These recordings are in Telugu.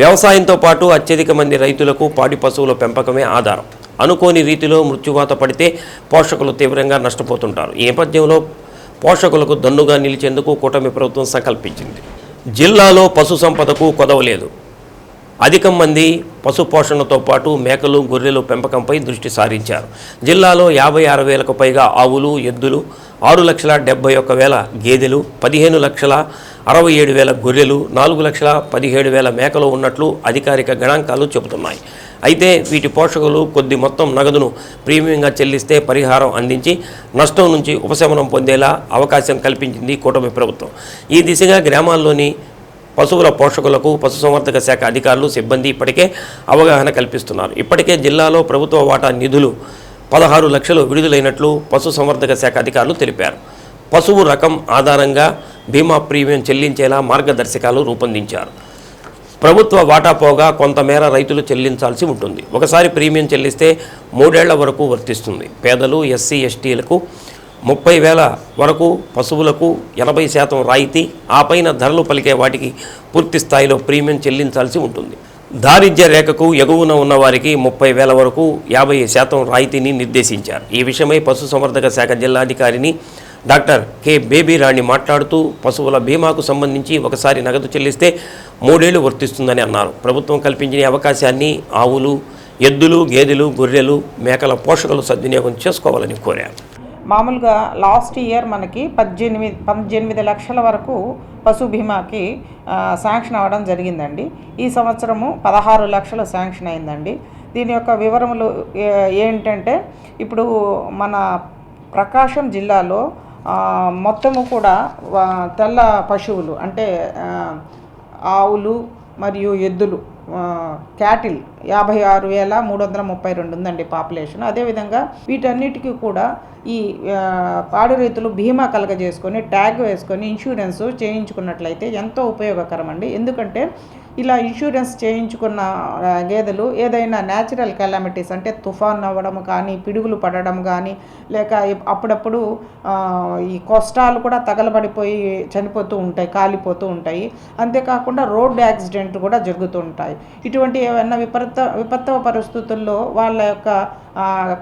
వ్యవసాయంతో పాటు అత్యధిక మంది రైతులకు పాడి పశువుల పెంపకమే ఆధారం. అనుకోని రీతిలో మృత్యువాత పడితే పోషకులు తీవ్రంగా నష్టపోతుంటారు. ఈ నేపథ్యంలో పోషకులకు దన్నుగా నిలిచేందుకు కూటమి ప్రభుత్వం సంకల్పించింది. జిల్లాలో పశు సంపదకు కొదవలేదు అధికం మంది పశు పోషణతో పాటు మేకలు గొర్రెలు పెంపకంపై దృష్టి సారించారు. జిల్లాలో యాభై ఆరు వేలకు పైగా ఆవులు ఎద్దులు ఆరు లక్షల డెబ్బై ఒక్క వేల గేదెలు పదిహేను లక్షల అరవై ఏడు వేల గొర్రెలు నాలుగు లక్షల పదిహేడు వేల మేకలు ఉన్నట్లు అధికారిక గణాంకాలు చెబుతున్నాయి. అయితే వీటి పోషకులు కొద్ది మొత్తం నగదును ప్రీమియంగా చెల్లిస్తే పరిహారం అందించి నష్టం నుంచి ఉపశమనం పొందేలా అవకాశం కల్పించింది కూటమి ప్రభుత్వం. ఈ దిశగా గ్రామాల్లోని పశువుల పోషకులకు పశుసంవర్ధక శాఖ అధికారులు సిబ్బంది ఇప్పటికే అవగాహన కల్పిస్తున్నారు. ఇప్పటికే జిల్లాలో ప్రభుత్వ వాటా నిధులు పదహారు లక్షలు విడుదలైనట్లు పశుసంవర్ధక శాఖ అధికారులు తెలిపారు. పశువు రకం ఆధారంగా బీమా ప్రీమియం చెల్లించేలా మార్గదర్శకాలు రూపొందించారు. ప్రభుత్వ వాటా పోగా కొంతమేర రైతులు చెల్లించాల్సి ఉంటుంది. ఒకసారి ప్రీమియం చెల్లిస్తే మూడేళ్ళ వరకు వర్తిస్తుంది. పేదలు ఎస్సీ ఎస్టీలకు ముప్పై వేల వరకు పశువులకు ఎనభై శాతం రాయితీ ఆ పైన ధరలు పలికే వాటికి పూర్తి స్థాయిలో ప్రీమియం చెల్లించాల్సి ఉంటుంది. దారిద్ర్య రేఖకు ఎగువన ఉన్న వారికి ముప్పై వేల వరకు యాభై శాతం రాయితీని నిర్దేశించారు. ఈ విషయమై పశుసంవర్ధక శాఖ జిల్లాధికారిని డాక్టర్ కె బేబీ రాణి మాట్లాడుతూ పశువుల బీమాకు సంబంధించి ఒకసారి నగదు చెల్లిస్తే మూడేళ్ళు వర్తిస్తుందని అన్నారు. ప్రభుత్వం కల్పించిన అవకాశాన్ని ఆవులు ఎద్దులు గేదెలు గొర్రెలు మేకల పోషకులు సద్వినియోగం చేసుకోవాలని కోరారు. మామూలుగా లాస్ట్ ఇయర్ మనకి పద్దెనిమిది పద్దెనిమిది లక్షల వరకు పశు బీమాకి శాంక్షన్ అవ్వడం జరిగిందండి. ఈ సంవత్సరము పదహారు లక్షలు శాంక్షన్ అయిందండి. దీని యొక్క వివరములు ఏంటంటే ఇప్పుడు మన ప్రకాశం జిల్లాలో మొత్తము కూడా తెల్ల పశువులు అంటే ఆవులు మరియు ఎద్దులు క్యాటిల్ యాభై ఆరు వేల మూడు వందల ముప్పై రెండు ఉందండి పాపులేషన్. అదేవిధంగా వీటన్నిటికీ కూడా ఈ పాడు రైతులు బీమా కలగజేసుకొని ట్యాగ్ వేసుకొని ఇన్సూరెన్స్ చేయించుకున్నట్లయితే ఎంతో ఉపయోగకరం అండి ఎందుకంటే ఇలా ఇన్సూరెన్స్ చేయించుకున్న గేదెలు ఏదైనా న్యాచురల్ కెలామిటీస్ అంటే తుఫాన్ అవ్వడం కానీ పిడుగులు పడడం కానీ లేక అప్పుడప్పుడు ఈ కొష్టాలు కూడా తగలబడిపోయి చనిపోతూ ఉంటాయి కాలిపోతూ ఉంటాయి. అంతేకాకుండా రోడ్ యాక్సిడెంట్ కూడా జరుగుతూ ఉంటాయి. ఇటువంటి ఏమైనా విపరీత విపత్తవ పరిస్థితుల్లో వాళ్ళ యొక్క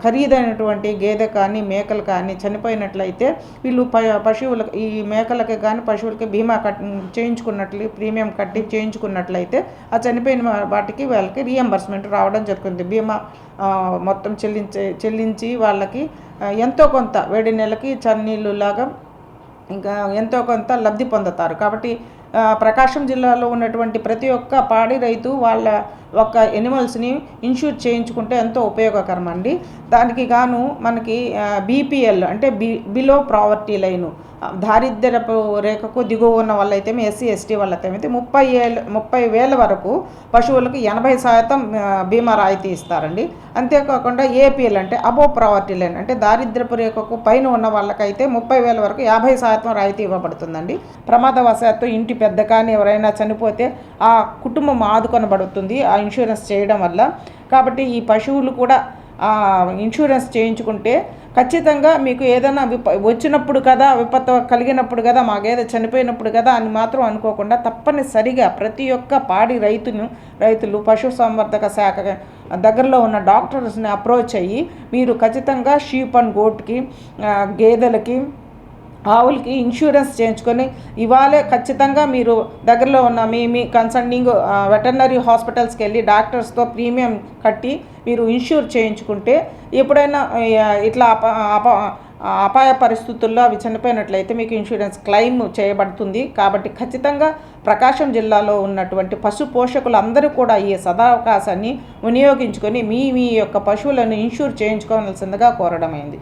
ఖరీదైనటువంటి గేదె కానీ మేకలు కానీ చనిపోయినట్లయితే వీళ్ళు ప పశువులకు ఈ మేకలకి కానీ పశువులకి బీమా కట్ చేయించుకున్నట్లు ప్రీమియం కట్టి చేయించుకున్నట్లయితే ఆ చనిపోయిన వాటికి వాళ్ళకి రియంబర్స్మెంట్ రావడం జరుగుతుంది. బీమా మొత్తం చెల్లించే చెల్లించి వాళ్ళకి ఎంతో కొంత వేడి నెలకి చన్నీళ్ళు లాగా ఇంకా ఎంతో కొంత లబ్ధి పొందుతారు. కాబట్టి ప్రకాశం జిల్లాలో ఉన్నటువంటి ప్రతి ఒక్క పాడి రైతు వాళ్ళ ఒక ఎనిమల్స్ని ఇన్షూర్ చేయించుకుంటే ఎంతో ఉపయోగకరం అండి. దానికి గాను మనకి బీపీఎల్ అంటే బి బిలో ప్రావర్టీ లైను దారిద్ర్యపు రేఖకు దిగువ ఉన్న వాళ్ళైతే ఎస్సీ ఎస్టీ వాళ్ళైతే ముప్పై ఏళ్ళ ముప్పై వేల వరకు పశువులకు ఎనభై శాతం బీమా రాయితీ ఇస్తారండి. అంతేకాకుండా ఏపీఎల్ అంటే అబో ప్రావర్టీ లైన్ అంటే దారిద్ర్యపు రేఖకు పైన ఉన్న వాళ్ళకైతే ముప్పై వేల వరకు యాభై శాతం రాయితీ ఇవ్వబడుతుందండి. ప్రమాదవశాత్తు ఇంటి పెద్ద కానీ ఎవరైనా చనిపోతే ఆ కుటుంబం ఆదుకొనబడుతుంది. ఆ ఇన్సూరెన్స్ చేయడం వల్ల. కాబట్టి ఈ పశువులు కూడా ఇన్సూరెన్స్ చేయించుకుంటే ఖచ్చితంగా మీకు ఏదైనా విప వచ్చినప్పుడు కదా విపత్తు కలిగినప్పుడు కదా మాకేదో చనిపోయినప్పుడు కదా అని మాత్రం అనుకోకుండా తప్పనిసరిగా ప్రతి ఒక్క పాడి రైతును రైతులు పశు సంవర్ధక శాఖ దగ్గరలో ఉన్న డాక్టర్స్ని అప్రోచ్ అయ్యి మీరు ఖచ్చితంగా షీప్ అండ్ గోట్కి గేదెలకి ఆవులకి ఇన్సూరెన్స్ చేయించుకొని ఇవాళే ఖచ్చితంగా మీరు దగ్గరలో ఉన్న మీ మీ కన్సల్టింగ్ వెటర్నరీ హాస్పిటల్స్కి వెళ్ళి డాక్టర్స్తో ప్రీమియం కట్టి మీరు ఇన్సూర్ చేయించుకుంటే ఎప్పుడైనా ఇట్లా అప అప అపాయ పరిస్థితుల్లో అవి చనిపోయినట్లయితే మీకు ఇన్సూరెన్స్ క్లెయిమ్ చేయబడుతుంది. కాబట్టి ఖచ్చితంగా ప్రకాశం జిల్లాలో ఉన్నటువంటి పశు పోషకులందరూ కూడా ఈ సదావకాశాన్ని వినియోగించుకొని మీ మీ యొక్క పశువులను ఇన్సూర్ చేయించుకోవాల్సిందిగా కోరడమైంది.